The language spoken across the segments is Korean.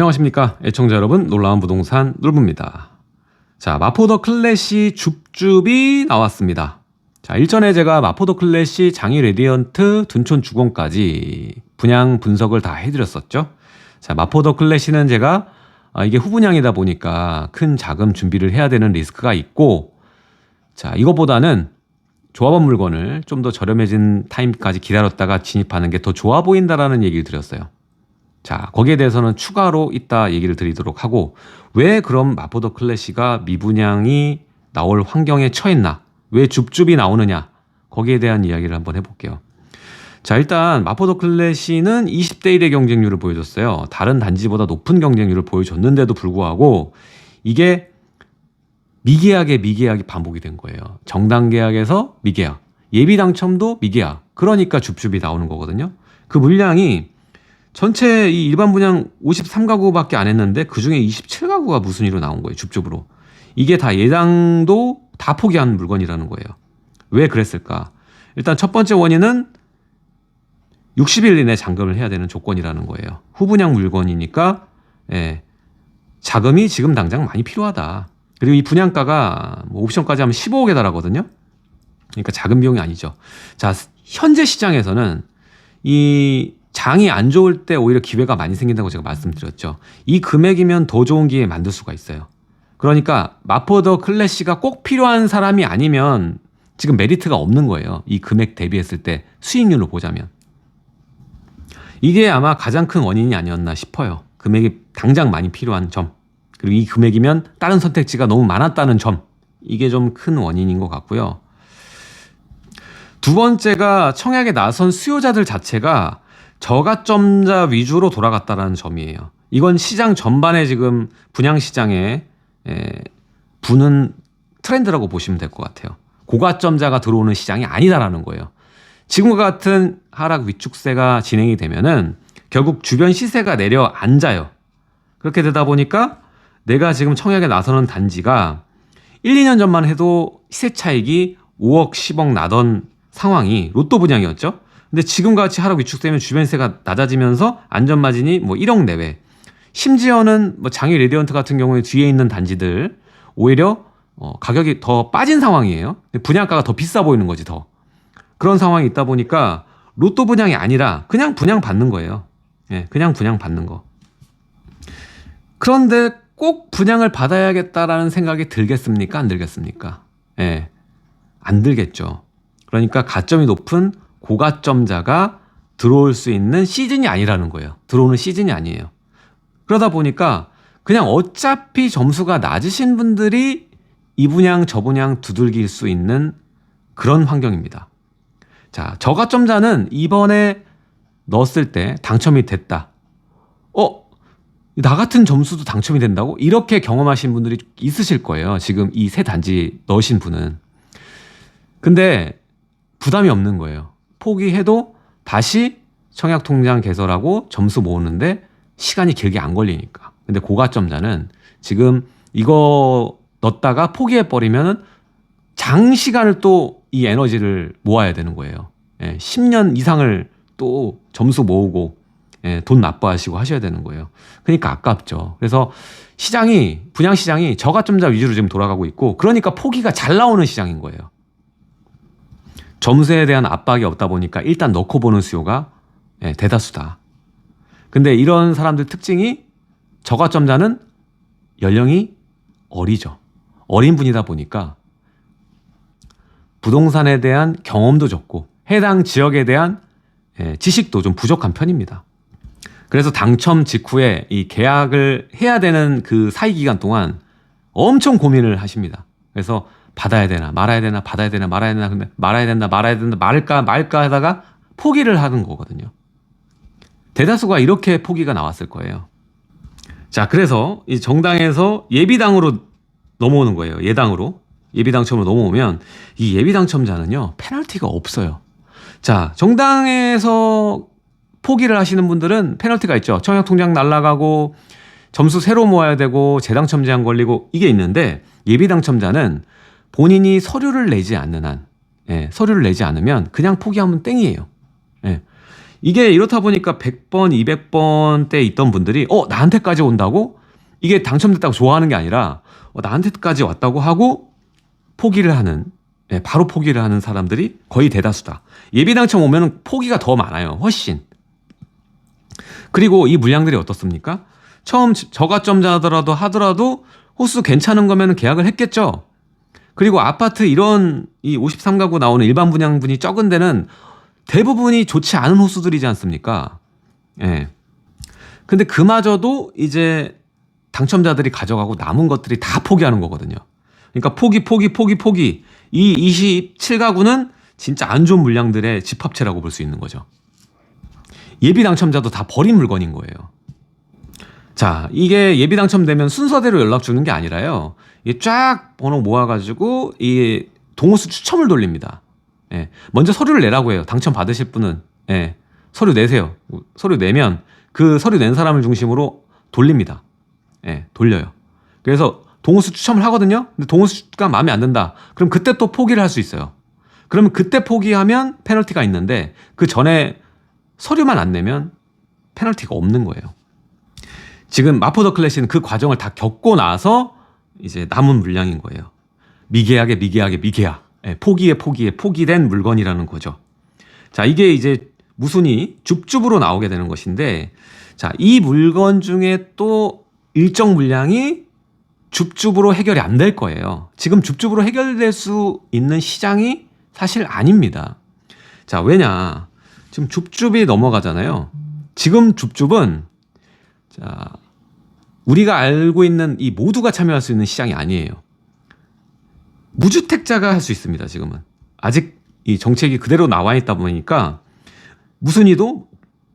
안녕하십니까? 애청자 여러분 놀라운 부동산 놀부입니다. 자 마포더 클래시 줍줍이 나왔습니다. 자 일전에 제가 마포더 클래시 장이 레디언트 둔촌 주공까지 분양 분석을 다 해드렸었죠. 자 마포더 클래시는 제가 아, 이게 후분양이다 보니까 큰 자금 준비를 해야 되는 리스크가 있고 자 이것보다는 조합원 물건을 좀 더 저렴해진 타임까지 기다렸다가 진입하는 게 더 좋아 보인다라는 얘기를 드렸어요. 자, 거기에 대해서는 추가로 이따 얘기를 드리도록 하고 왜 그럼 마포더 클래시가 미분양이 나올 환경에 처했나? 왜 줍줍이 나오느냐? 거기에 대한 이야기를 한번 해볼게요. 자, 일단 마포더 클래시는 20대 1의 경쟁률을 보여줬어요. 다른 단지보다 높은 경쟁률을 보여줬는데도 불구하고 이게 미계약에 미계약이 반복이 된 거예요. 정당 계약에서 미계약, 예비 당첨도 미계약. 그러니까 줍줍이 나오는 거거든요. 그 물량이 전체 이 일반 분양 53가구밖에 안 했는데 그 중에 27가구가 무슨 일로 나온 거예요. 줍줍으로. 이게 다 예당도 다 포기한 물건이라는 거예요. 왜 그랬을까? 일단 첫 번째 원인은 60일 이내 잔금을 해야 되는 조건이라는 거예요. 후분양 물건이니까 예, 자금이 지금 당장 많이 필요하다. 그리고 이 분양가가 뭐 옵션까지 하면 15억에 달하거든요. 그러니까 작은 비용이 아니죠. 자, 현재 시장에서는 이 장이 안 좋을 때 오히려 기회가 많이 생긴다고 제가 말씀드렸죠. 이 금액이면 더 좋은 기회 만들 수가 있어요. 그러니까 마포더 클래시가 꼭 필요한 사람이 아니면 지금 메리트가 없는 거예요. 이 금액 대비했을 때 수익률로 보자면. 이게 아마 가장 큰 원인이 아니었나 싶어요. 금액이 당장 많이 필요한 점. 그리고 이 금액이면 다른 선택지가 너무 많았다는 점. 이게 좀 큰 원인인 것 같고요. 두 번째가 청약에 나선 수요자들 자체가 저가점자 위주로 돌아갔다라는 점이에요. 이건 시장 전반에 지금 분양 시장에 에, 부는 트렌드라고 보시면 될 것 같아요. 고가점자가 들어오는 시장이 아니다라는 거예요. 지금과 같은 하락 위축세가 진행이 되면은 결국 주변 시세가 내려앉아요. 그렇게 되다 보니까 내가 지금 청약에 나서는 단지가 1, 2년 전만 해도 시세 차익이 5억, 10억 나던 상황이 로또 분양이었죠. 근데 지금과 같이 하락 위축되면 주변세가 낮아지면서 안전마진이 뭐 1억 내외. 심지어는 뭐 장애 레디언트 같은 경우에 뒤에 있는 단지들 오히려 어, 가격이 더 빠진 상황이에요. 분양가가 더 비싸 보이는 거지 더. 그런 상황이 있다 보니까 로또 분양이 아니라 그냥 분양 받는 거예요. 예, 그냥 분양 받는 거. 그런데 꼭 분양을 받아야겠다라는 생각이 들겠습니까? 안 들겠습니까? 예. 안 들겠죠. 그러니까 가점이 높은 고가점자가 들어올 수 있는 시즌이 아니라는 거예요. 들어오는 시즌이 아니에요. 그러다 보니까 그냥 어차피 점수가 낮으신 분들이 이 분양 저 분양 두들길 수 있는 그런 환경입니다. 자, 저가점자는 이번에 넣었을 때 당첨이 됐다. 어, 나 같은 점수도 당첨이 된다고? 이렇게 경험하신 분들이 있으실 거예요. 지금 이 세 단지 넣으신 분은. 근데 부담이 없는 거예요. 포기해도 다시 청약 통장 개설하고 점수 모으는데 시간이 길게 안 걸리니까. 근데 고가점자는 지금 이거 넣었다가 포기해 버리면은 장시간을 또 이 에너지를 모아야 되는 거예요. 예, 10년 이상을 또 점수 모으고 예, 돈 납부하시고 하셔야 되는 거예요. 그러니까 아깝죠. 그래서 시장이 분양 시장이 저가점자 위주로 지금 돌아가고 있고 그러니까 포기가 잘 나오는 시장인 거예요. 점수에 대한 압박이 없다 보니까 일단 넣고 보는 수요가 예, 대다수다. 근데 이런 사람들 특징이 저가점자는 연령이 어리죠. 어린 분이다 보니까 부동산에 대한 경험도 적고 해당 지역에 대한 예, 지식도 좀 부족한 편입니다. 그래서 당첨 직후에 이 계약을 해야 되는 그 사이 기간 동안 엄청 고민을 하십니다. 그래서 받아야 되나 말아야 되나 받아야 되나 말아야 되나 근데 말아야 된다 말아야 된다 말까 말까 하다가 포기를 하는 거거든요. 대다수가 이렇게 포기가 나왔을 거예요. 자, 그래서 이 정당에서 예비당으로 넘어오는 거예요. 예당으로. 예비 당첨으로 넘어오면 이 예비 당첨자는요 페널티가 없어요. 자 정당에서 포기를 하시는 분들은 페널티가 있죠. 청약 통장 날라가고 점수 새로 모아야 되고 재당첨 제한 걸리고 이게 있는데 예비 당첨자는 본인이 서류를 내지 않는 한, 예, 서류를 내지 않으면 그냥 포기하면 땡이에요. 예. 이게 이렇다 보니까 100번, 200번 때 있던 분들이 어, 나한테까지 온다고? 이게 당첨됐다고 좋아하는 게 아니라 어, 나한테까지 왔다고 하고 포기를 하는 예, 바로 포기를 하는 사람들이 거의 대다수다. 예비 당첨 오면 포기가 더 많아요. 훨씬. 그리고 이 물량들이 어떻습니까? 처음 저가점자더라도 하더라도 호수 괜찮은 거면 계약을 했겠죠. 그리고 아파트 이런 이 53가구 나오는 일반 분양분이 적은 데는 대부분이 좋지 않은 호수들이지 않습니까? 예. 근데 그마저도 이제 당첨자들이 가져가고 남은 것들이 다 포기하는 거거든요. 그러니까 포기, 포기, 포기, 포기. 이 27가구는 진짜 안 좋은 물량들의 집합체라고 볼 수 있는 거죠. 예비 당첨자도 다 버린 물건인 거예요. 자, 이게 예비 당첨되면 순서대로 연락 주는 게 아니라요. 이게 쫙 번호 모아가지고 이 동호수 추첨을 돌립니다. 예. 먼저 서류를 내라고 해요. 당첨 받으실 분은 예. 서류 내세요. 서류 내면 그 서류 낸 사람을 중심으로 돌립니다. 예, 돌려요. 그래서 동호수 추첨을 하거든요. 근데 동호수가 마음에 안 든다. 그럼 그때 또 포기를 할 수 있어요. 그러면 그때 포기하면 페널티가 있는데 그 전에 서류만 안 내면 페널티가 없는 거예요. 지금 마포더 클래시는 그 과정을 다 겪고 나서 이제 남은 물량인 거예요. 미계약에 미계약에 미계약. 예, 포기에 포기에 포기된 물건이라는 거죠. 자, 이게 이제 무순이 줍줍으로 나오게 되는 것인데, 자, 이 물건 중에 또 일정 물량이 줍줍으로 해결이 안 될 거예요. 지금 줍줍으로 해결될 수 있는 시장이 사실 아닙니다. 자, 왜냐. 지금 줍줍이 넘어가잖아요. 지금 줍줍은, 자, 우리가 알고 있는 이 모두가 참여할 수 있는 시장이 아니에요. 무주택자가 할 수 있습니다, 지금은. 아직 이 정책이 그대로 나와 있다 보니까 무슨 이도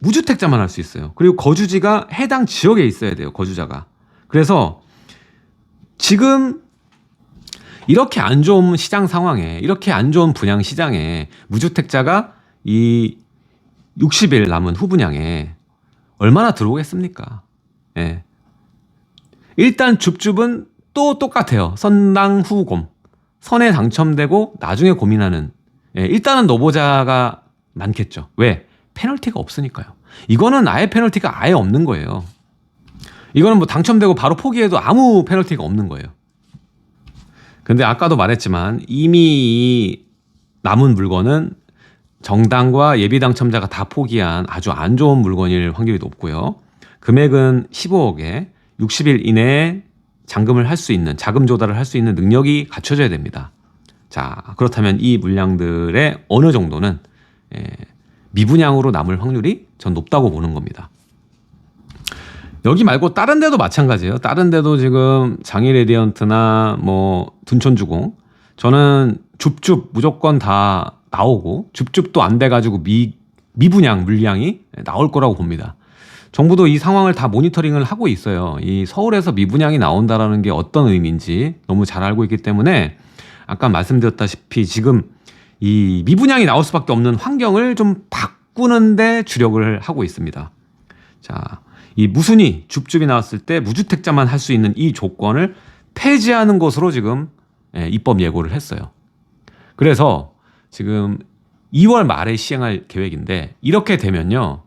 무주택자만 할 수 있어요. 그리고 거주지가 해당 지역에 있어야 돼요, 거주자가. 그래서 지금 이렇게 안 좋은 시장 상황에, 이렇게 안 좋은 분양 시장에 무주택자가 이 60일 남은 후분양에 얼마나 들어오겠습니까? 예. 일단 줍줍은 또 똑같아요. 선당 후곰. 선에 당첨되고 나중에 고민하는 예, 일단은 노보자가 많겠죠. 왜? 페널티가 없으니까요. 이거는 아예 페널티가 아예 없는 거예요. 이거는 뭐 당첨되고 바로 포기해도 아무 페널티가 없는 거예요. 근데 아까도 말했지만 이미 남은 물건은 정당과 예비 당첨자가 다 포기한 아주 안 좋은 물건일 확률이 높고요. 금액은 15억에 60일 이내에 잔금을 할 수 있는 자금 조달을 할 수 있는 능력이 갖춰져야 됩니다. 자 그렇다면 이 물량들의 어느 정도는 예, 미분양으로 남을 확률이 전 높다고 보는 겁니다. 여기 말고 다른 데도 마찬가지예요. 다른 데도 지금 장일 레디언트나 뭐 둔촌주공 저는 줍줍 무조건 다 나오고 줍줍도 안 돼가지고 미 미분양 물량이 나올 거라고 봅니다. 정부도 이 상황을 다 모니터링을 하고 있어요. 이 서울에서 미분양이 나온다라는 게 어떤 의미인지 너무 잘 알고 있기 때문에 아까 말씀드렸다시피 지금 이 미분양이 나올 수밖에 없는 환경을 좀 바꾸는데 주력을 하고 있습니다. 자, 이 무순이 줍줍이 나왔을 때 무주택자만 할 수 있는 이 조건을 폐지하는 것으로 지금 예, 입법 예고를 했어요. 그래서 지금 2월 말에 시행할 계획인데 이렇게 되면요.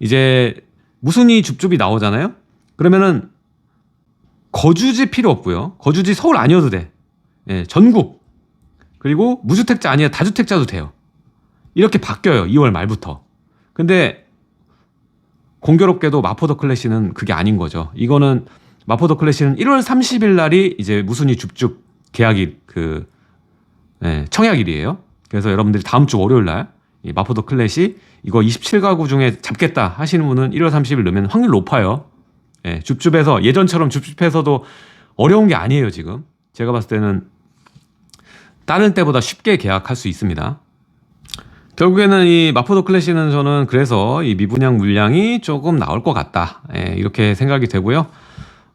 이제 무순이 줍줍이 나오잖아요. 그러면은 거주지 필요 없고요. 거주지 서울 아니어도 돼. 예, 전국 그리고 무주택자 아니야 다주택자도 돼요. 이렇게 바뀌어요. 2월 말부터. 근데 공교롭게도 마포더 클래시는 그게 아닌 거죠. 이거는 마포더 클래시는 1월 30일 날이 이제 무순이 줍줍 계약일 그 예, 청약일이에요. 그래서 여러분들이 다음 주 월요일 날 마포더 클래시 이거 27가구 중에 잡겠다 하시는 분은 1월 30일 넣으면 확률 높아요. 예, 줍줍에서 예전처럼 줍줍해서도 어려운 게 아니에요, 지금. 제가 봤을 때는 다른 때보다 쉽게 계약할 수 있습니다. 결국에는 이 마포도 클래시는 저는 그래서 이 미분양 물량이 조금 나올 것 같다. 예, 이렇게 생각이 되고요.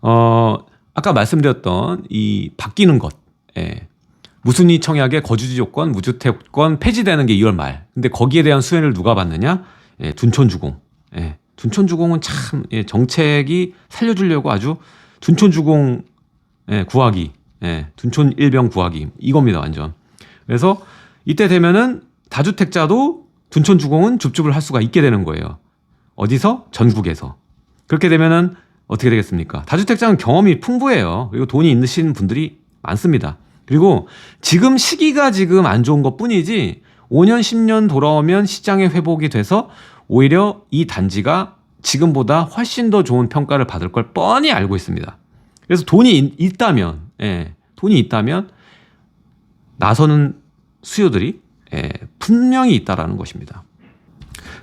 어, 아까 말씀드렸던 이 바뀌는 것. 예, 무순이 청약의 거주지 조건, 무주택권 폐지되는 게 2월 말. 근데 거기에 대한 수혜를 누가 받느냐? 예, 둔촌주공. 예, 둔촌주공은 참 예, 정책이 살려주려고 아주 둔촌주공 예, 구하기 예, 둔촌 일병 구하기 이겁니다 완전. 그래서 이때 되면은 다주택자도 둔촌주공은 줍줍을 할 수가 있게 되는 거예요. 어디서? 전국에서. 그렇게 되면은 어떻게 되겠습니까? 다주택자는 경험이 풍부해요. 그리고 돈이 있으신 분들이 많습니다. 그리고 지금 시기가 지금 안 좋은 것 뿐이지 5년, 10년 돌아오면 시장의 회복이 돼서 오히려 이 단지가 지금보다 훨씬 더 좋은 평가를 받을 걸 뻔히 알고 있습니다. 그래서 돈이 있- 있다면, 예, 돈이 있다면 나서는 수요들이 예, 분명히 있다라는 것입니다.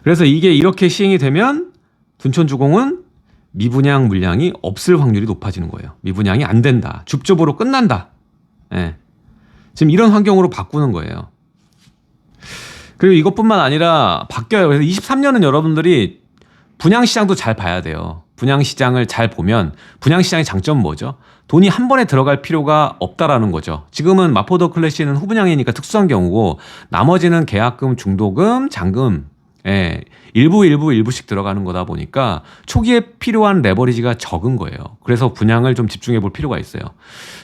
그래서 이게 이렇게 시행이 되면 둔촌주공은 미분양 물량이 없을 확률이 높아지는 거예요. 미분양이 안 된다. 줍줍으로 끝난다. 예. 지금 이런 환경으로 바꾸는 거예요. 그리고 이것뿐만 아니라 바뀌어요. 그래서 23년은 여러분들이 분양시장도 잘 봐야 돼요. 분양시장을 잘 보면 분양시장의 장점은 뭐죠? 돈이 한 번에 들어갈 필요가 없다라는 거죠. 지금은 마포더 클래시는 후분양이니까 특수한 경우고 나머지는 계약금, 중도금, 잔금, 예, 일부 일부 일부씩 들어가는 거다 보니까 초기에 필요한 레버리지가 적은 거예요. 그래서 분양을 좀 집중해 볼 필요가 있어요.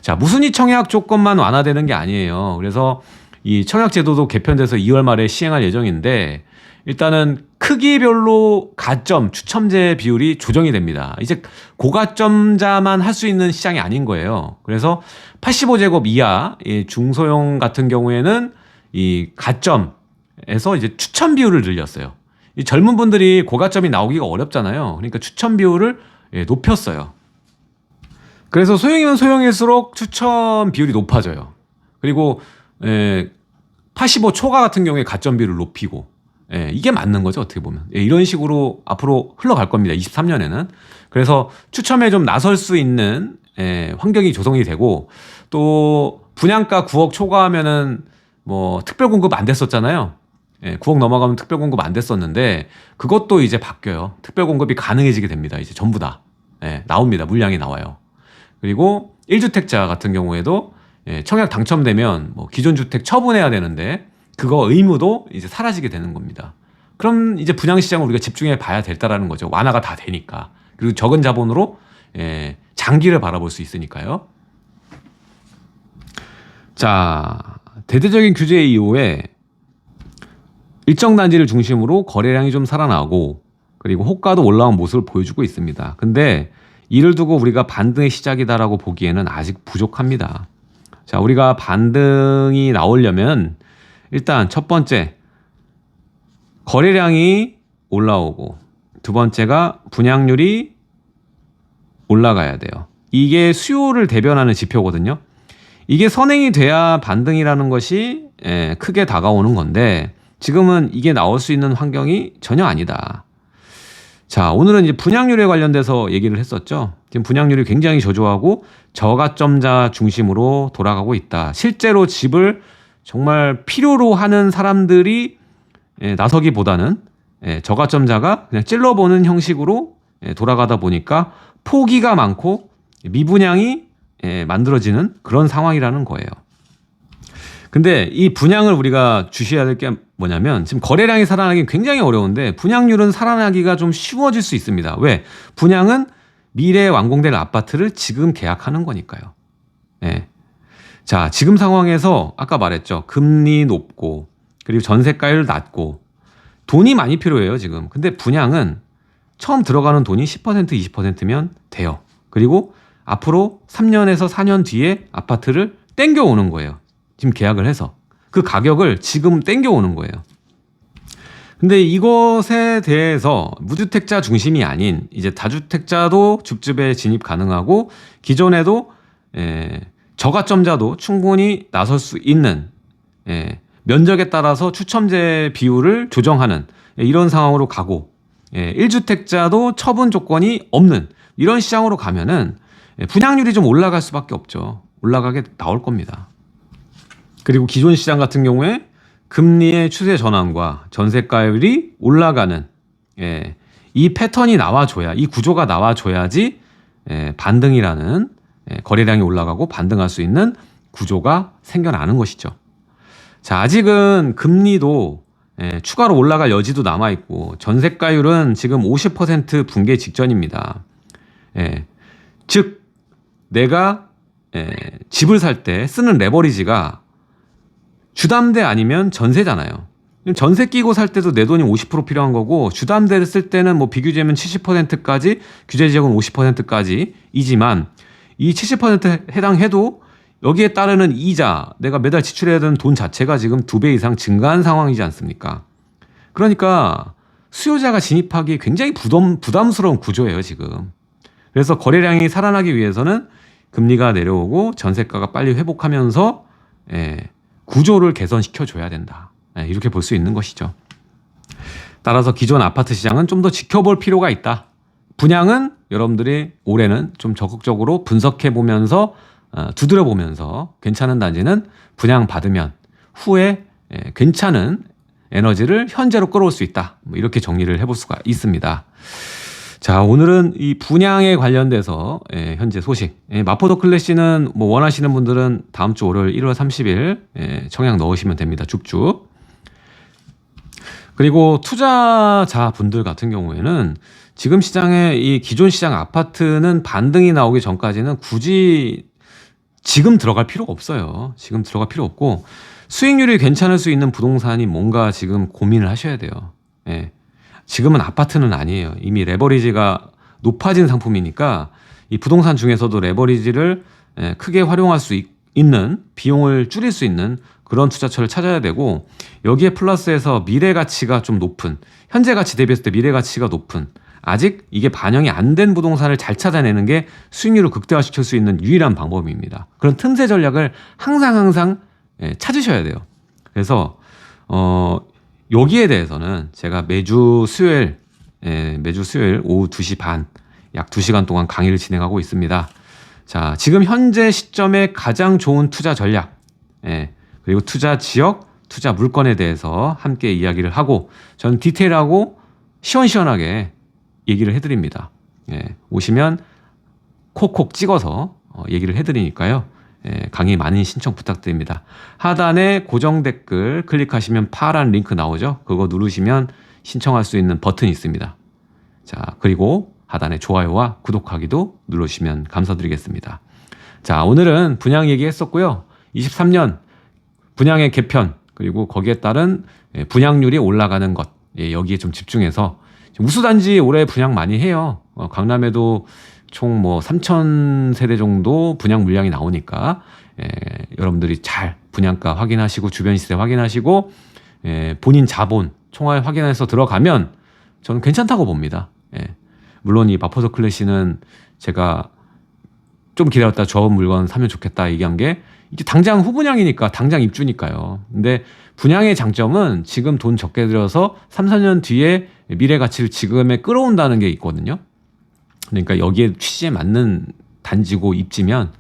자, 무순위 청약 조건만 완화되는 게 아니에요. 그래서 이 청약 제도도 개편돼서 2월 말에 시행할 예정인데 일단은 크기별로 가점 추첨제 비율이 조정이 됩니다. 이제 고가점자만 할 수 있는 시장이 아닌 거예요. 그래서 85제곱 이하 이 중소형 같은 경우에는 이 가점 에서 이제 추천 비율을 늘렸어요. 이 젊은 분들이 고가점이 나오기가 어렵잖아요. 그러니까 추천 비율을 예, 높였어요. 그래서 소형이면 소형일수록 추천 비율이 높아져요. 그리고 예, 85 초과 같은 경우에 가점 비율을 높이고 예, 이게 맞는 거죠 어떻게 보면 예, 이런 식으로 앞으로 흘러갈 겁니다 23년에는 그래서 추첨에 좀 나설 수 있는 예, 환경이 조성이 되고 또 분양가 9억 초과하면은 뭐 특별 공급 안 됐었잖아요 예, 9억 넘어가면 특별 공급 안 됐었는데 그것도 이제 바뀌어요 특별 공급이 가능해지게 됩니다 이제 전부 다 예, 나옵니다 물량이 나와요 그리고 1주택자 같은 경우에도 예, 청약 당첨되면 뭐 기존 주택 처분해야 되는데 그거 의무도 이제 사라지게 되는 겁니다. 그럼 이제 분양 시장을 우리가 집중해 봐야 될다라는 거죠. 완화가 다 되니까. 그리고 적은 자본으로 예, 장기를 바라볼 수 있으니까요. 자, 대대적인 규제 이후에 일정 단지를 중심으로 거래량이 좀 살아나고 그리고 호가도 올라온 모습을 보여주고 있습니다. 근데 이를 두고 우리가 반등의 시작이다라고 보기에는 아직 부족합니다. 자, 우리가 반등이 나오려면 일단 첫 번째 거래량이 올라오고 두 번째가 분양률이 올라가야 돼요. 이게 수요를 대변하는 지표거든요. 이게 선행이 돼야 반등이라는 것이 예, 크게 다가오는 건데 지금은 이게 나올 수 있는 환경이 전혀 아니다. 자, 오늘은 이제 분양률에 관련돼서 얘기를 했었죠. 지금 분양률이 굉장히 저조하고 저가점자 중심으로 돌아가고 있다. 실제로 집을 정말 필요로 하는 사람들이 예, 나서기보다는 예, 저가점자가 그냥 찔러보는 형식으로 예, 돌아가다 보니까 포기가 많고 미분양이 예, 만들어지는 그런 상황이라는 거예요. 근데 이 분양을 우리가 주셔야 될 게 뭐냐면 지금 거래량이 살아나기 굉장히 어려운데 분양률은 살아나기가 좀 쉬워질 수 있습니다. 왜? 분양은 미래에 완공될 아파트를 지금 계약하는 거니까요. 예. 자, 지금 상황에서 아까 말했죠. 금리 높고 그리고 전세가율 낮고 돈이 많이 필요해요, 지금. 근데 분양은 처음 들어가는 돈이 10% 20%면 돼요. 그리고 앞으로 3년에서 4년 뒤에 아파트를 땡겨 오는 거예요. 지금 계약을 해서 그 가격을 지금 땡겨 오는 거예요. 근데 이것에 대해서 무주택자 중심이 아닌 이제 다주택자도 줍줍에 진입 가능하고 기존에도 에, 저가점자도 충분히 나설 수 있는 예, 면적에 따라서 추첨제 비율을 조정하는 예, 이런 상황으로 가고 예, 1주택자도 처분 조건이 없는 이런 시장으로 가면은 예, 분양률이 좀 올라갈 수밖에 없죠. 올라가게 나올 겁니다. 그리고 기존 시장 같은 경우에 금리의 추세 전환과 전세가율이 올라가는 예, 이 패턴이 나와줘야 이 구조가 나와줘야지 예, 반등이라는 예, 거래량이 올라가고 반등할 수 있는 구조가 생겨나는 것이죠. 자 아직은 금리도 예, 추가로 올라갈 여지도 남아 있고 전세가율은 지금 50% 붕괴 직전입니다. 예, 즉 내가 예, 집을 살 때 쓰는 레버리지가 주담대 아니면 전세잖아요. 전세 끼고 살 때도 내 돈이 50% 필요한 거고 주담대를 쓸 때는 뭐 비규제면 70%까지 규제 지역은 50%까지이지만 이 70% 해당해도 여기에 따르는 이자 내가 매달 지출해야 되는 돈 자체가 지금 두 배 이상 증가한 상황이지 않습니까? 그러니까 수요자가 진입하기 굉장히 부담, 부담스러운 구조예요 지금. 그래서 거래량이 살아나기 위해서는 금리가 내려오고 전세가가 빨리 회복하면서 예, 구조를 개선시켜 줘야 된다. 예, 이렇게 볼 수 있는 것이죠. 따라서 기존 아파트 시장은 좀 더 지켜볼 필요가 있다. 분양은 여러분들이 올해는 좀 적극적으로 분석해 보면서 어, 두드려 보면서 괜찮은 단지는 분양 받으면 후에 예, 괜찮은 에너지를 현재로 끌어올 수 있다. 뭐 이렇게 정리를 해볼 수가 있습니다. 자, 오늘은 이 분양에 관련돼서 예, 현재 소식. 예, 마포더 클래시는 뭐 원하시는 분들은 다음 주 월요일 1월 30일 예, 청약 넣으시면 됩니다. 쭉쭉. 그리고 투자자 분들 같은 경우에는 지금 시장에 이 기존 시장 아파트는 반등이 나오기 전까지는 굳이 지금 들어갈 필요가 없어요. 지금 들어갈 필요 없고 수익률이 괜찮을 수 있는 부동산이 뭔가 지금 고민을 하셔야 돼요. 예. 지금은 아파트는 아니에요. 이미 레버리지가 높아진 상품이니까 이 부동산 중에서도 레버리지를 예, 크게 활용할 수 있, 있는 비용을 줄일 수 있는 그런 투자처를 찾아야 되고 여기에 플러스해서 미래 가치가 좀 높은 현재 가치 대비했을 때 미래 가치가 높은 아직 이게 반영이 안 된 부동산을 잘 찾아내는 게 수익률을 극대화시킬 수 있는 유일한 방법입니다. 그런 틈새 전략을 항상 항상 예, 찾으셔야 돼요. 그래서 어 여기에 대해서는 제가 매주 수요일 예, 매주 수요일 오후 2시 반 약 2시간 동안 강의를 진행하고 있습니다. 자, 지금 현재 시점에 가장 좋은 투자 전략, 예, 그리고 투자 지역, 투자 물건에 대해서 함께 이야기를 하고, 저는 디테일하고 시원시원하게 얘기를 해드립니다. 예, 오시면 콕콕 찍어서 어, 얘기를 해드리니까요. 예, 강의 많은 신청 부탁드립니다. 하단에 고정 댓글 클릭하시면 파란 링크 나오죠? 그거 누르시면 신청할 수 있는 버튼이 있습니다. 자, 그리고 하단에 좋아요와 구독하기도 누르시면 감사드리겠습니다. 자, 오늘은 분양 얘기했었고요. 23년 분양의 개편 그리고 거기에 따른 예, 분양률이 올라가는 것 예, 여기에 좀 집중해서 우수단지 올해 분양 많이 해요. 어, 강남에도 총 뭐 3천 세대 정도 분양 물량이 나오니까 예, 여러분들이 잘 분양가 확인하시고 주변 시세 확인하시고 예, 본인 자본 총알 확인해서 들어가면 저는 괜찮다고 봅니다. 예. 물론 이 마포더 클래시는 제가 좀 기다렸다 저 물건 사면 좋겠다 얘기한 게 이게 당장 후분양이니까 당장 입주니까요. 근데 분양의 장점은 지금 돈 적게 들여서 3, 4년 뒤에 미래 가치를 지금에 끌어온다는 게 있거든요. 그러니까 여기에 취지에 맞는 단지고 입지면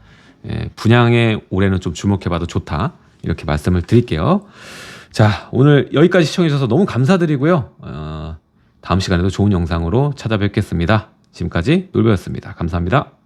예, 분양에 올해는 좀 주목해봐도 좋다 이렇게 말씀을 드릴게요. 자 오늘 여기까지 시청해주셔서 너무 감사드리고요. 어, 다음 시간에도 좋은 영상으로 찾아뵙겠습니다. 지금까지 놀배였습니다. 감사합니다.